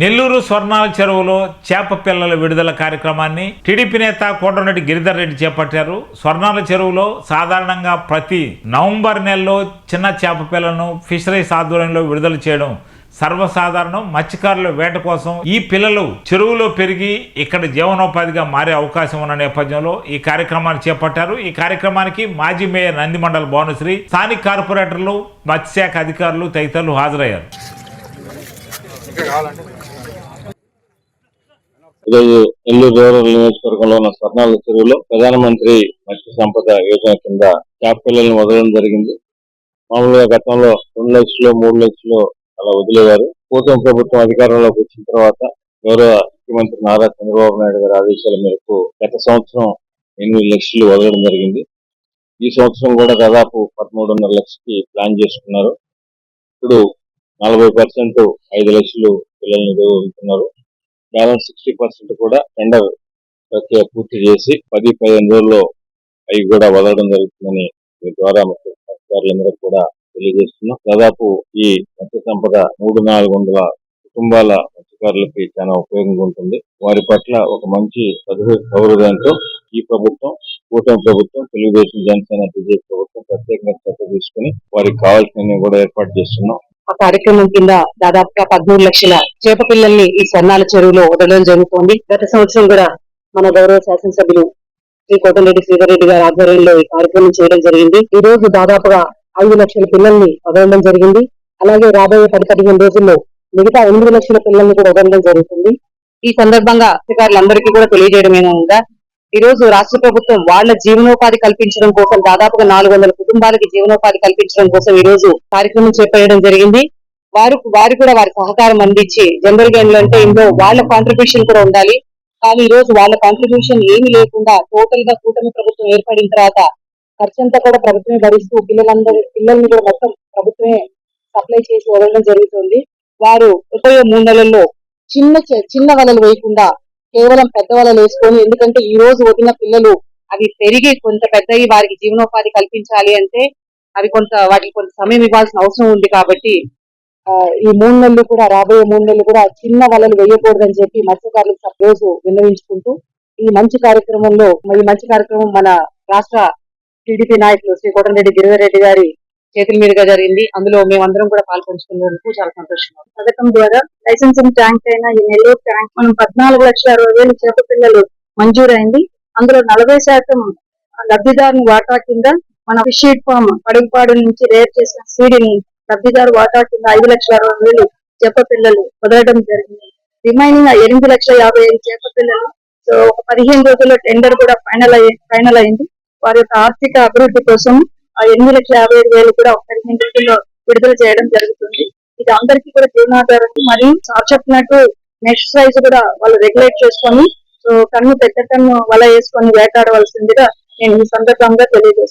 నెల్లూరు స్వర్ణాల చెరువులో చేప పిల్లల విడుదల కార్యక్రమాన్ని టీడీపీ నేత కోటరెడ్డి గిరిధర్ రెడ్డి చేపట్టారు. స్వర్ణాల చెరువులో సాధారణంగా ప్రతి నవంబర్ నెలలో చిన్న చేప పిల్లలను ఫిషరీస్ ఆధ్వర్యంలో విడుదల చేయడం సర్వసాధారణం. మత్స్యకారుల వేట కోసం ఈ పిల్లలు చెరువులో పెరిగి ఇక్కడ జీవనోపాధిగా మారే అవకాశం ఉన్న నేపథ్యంలో ఈ కార్యక్రమాన్ని చేపట్టారు. ఈ కార్యక్రమానికి మాజీ మేయర్ నందిమండల భానుశ్రీ స్థానిక కార్పొరేటర్లు మత్స్యశాఖ అధికారులు తదితరులు హాజరయ్యారు. ఈరోజు నెల్లూరు రూరల్ నియోజకవర్గంలో ఉన్న స్వర్ణాల చెరువులో ప్రధానమంత్రి మత్స్య సంపద యోజన కింద చేప వదలడం జరిగింది. మామూలుగా గతంలో రెండు లక్షలు మూడు లక్షలు అలా వదిలేవారు. కూటమి ప్రభుత్వం అధికారంలోకి వచ్చిన తర్వాత గౌరవ ముఖ్యమంత్రి నారా చంద్రబాబు నాయుడు గారి ఆదేశాల మేరకు గత సంవత్సరం ఎనిమిది లక్షలు వదలడం జరిగింది. ఈ సంవత్సరం కూడా దాదాపు పదమూడున్నర లక్షకి ప్లాన్ చేసుకున్నారు. ఇప్పుడు నలభై పర్సెంట్ ఐదు లక్షలు పిల్లల్ని వదులుతున్నారు బ్యాలెన్స్ సిక్స్టీ పర్సెంట్ కూడా టెండర్ ప్రక్రియ పూర్తి చేసి పది పదిహేను రోజుల్లో అవి కూడా వదలడం జరుగుతుందని మీ ద్వారా అధికారులందరూ కూడా తెలియజేస్తున్నాం. దాదాపు ఈ మత్స్య సంపద మూడు నాలుగు వందల కుటుంబాల మత్స్యకారులకి చాలా ఉపయోగంగా ఉంటుంది. వారి పట్ల ఒక మంచి సౌహృ- సౌహృదయంతో ఈ ప్రభుత్వం కూటమి ప్రభుత్వం తెలుగుదేశం జనసేన బీజేపీ ప్రభుత్వం ప్రత్యేకంగా చర్చ తీసుకుని వారికి కావాల్సినవి కూడా ఏర్పాటు చేస్తున్నాం. ఆ కార్యక్రమం కింద దాదాపుగా పదమూడు లక్షల చేప పిల్లల్ని ఈ స్వర్ణాల చెరువులో వదలడం జరుగుతోంది. గత సంవత్సరం కూడా మన గౌరవ శాసనసభ్యులు శ్రీ కోటంరెడ్డి శ్రీధర్ రెడ్డి గారి ఆధ్వర్యంలో ఈ కార్యక్రమం చేయడం జరిగింది. ఈ రోజు దాదాపుగా ఐదు లక్షల పిల్లల్ని వదలడం జరిగింది. అలాగే రాబోయే పది పదిహేను రోజుల్లో మిగతా ఎనిమిది లక్షల పిల్లల్ని కూడా వదలడం జరుగుతుంది. ఈ సందర్భంగా అధికారులందరికీ కూడా తెలియజేయడం ఏమనగా ఈ రోజు రాష్ట్ర ప్రభుత్వం వాళ్ళ జీవనోపాధి కల్పించడం కోసం దాదాపుగా నాలుగు వందల కుటుంబాలకి జీవనోపాధి కల్పించడం కోసం ఈ రోజు కార్యక్రమం చేపట్టడం జరిగింది. వారు వారు కూడా వారి సహకారం అందించి జనరల్గా ఏంటంటే ఇందులో వాళ్ళ కాంట్రిబ్యూషన్ కూడా ఉండాలి. కానీ ఈ రోజు వాళ్ళ కాంట్రిబ్యూషన్ ఏమీ లేకుండా టోటల్గా కూటమి ప్రభుత్వం ఏర్పడిన తర్వాత ఖర్చంతా కూడా ప్రభుత్వమే భరిస్తూ పిల్లలందరి పిల్లల్ని కూడా మొత్తం ప్రభుత్వమే సప్లై చేసి వదలడం జరుగుతుంది. వారు ఉపయోగ మూడు నెలల్లో చిన్న చిన్న వలలు వేయకుండా కేవలం పెద్ద వలలు వేసుకొని. ఎందుకంటే ఈ రోజు వదిలిన పిల్లలు అవి పెరిగి కొంత పెద్దవి వారికి జీవనోపాధి కల్పించాలి అంటే అవి కొంత వాటికి కొంత సమయం ఇవ్వాల్సిన అవసరం ఉంది కాబట్టి ఆ, ఈ మూడు నెలలు కూడా రాబోయే మూడు నెలలు కూడా చిన్న వలలు వేయకూడదని చెప్పి మత్స్యకారులకు రోజు విన్నవించుకుంటూ ఈ మంచి కార్యక్రమంలో ఈ మంచి కార్యక్రమం మన రాష్ట్ర టీడీపీ నాయకులు శ్రీ కోటరెడ్డి గిరివరెడ్డి గారి చేతుల మీదుగా జరిగింది. అందులో మేమందరం కూడా పాల్పంచుకున్నందుకు చాలా సంతోషంగా పథకం ద్వారా లైసెన్సింగ్ ట్యాంక్ అయిన ఈ నెల్లూరు ట్యాంక్ మనం పద్నాలుగు లక్షల అరవై వేలు చేప పిల్లలు మంజూరైంది. అందులో నలభై శాతం లబ్ధిదారుని వాటా కింద మన షీట్ ఫామ్ పడుగుపాడు నుంచి రేర్ చేసిన సీడీని లబ్ధిదారు వాటా కింద ఐదు లక్షల అరవై వేలు చేప పిల్లలు వదలడం జరిగింది. రిమైనింగ్ ఎనిమిది లక్షల యాభై ఐదు చేప పిల్లలు. సో ఒక పదిహేను రోజుల్లో టెండర్ కూడా ఫైనల్ అయ్యి ఫైనల్ అయింది. వారి యొక్క ఆర్థిక అభివృద్ధి కోసం ఆ ఎనిమిది లక్షల యాభై ఐదు వేలు కూడా ఒక పదిహేను రోజుల్లో విడుదల చేయడం జరుగుతుంది. ఇది అందరికీ కూడా జీవనాధారం మరియు సార్ చెప్పినట్టు నెక్స్ట్ సైజ్ కూడా వాళ్ళు రెగ్యులేట్ చేసుకొని సో కన్ను పెద్ద కన్ను వల వేసుకొని వేటాడవలసిందిగా నేను ఈ సందర్భంగా తెలియజేస్తాను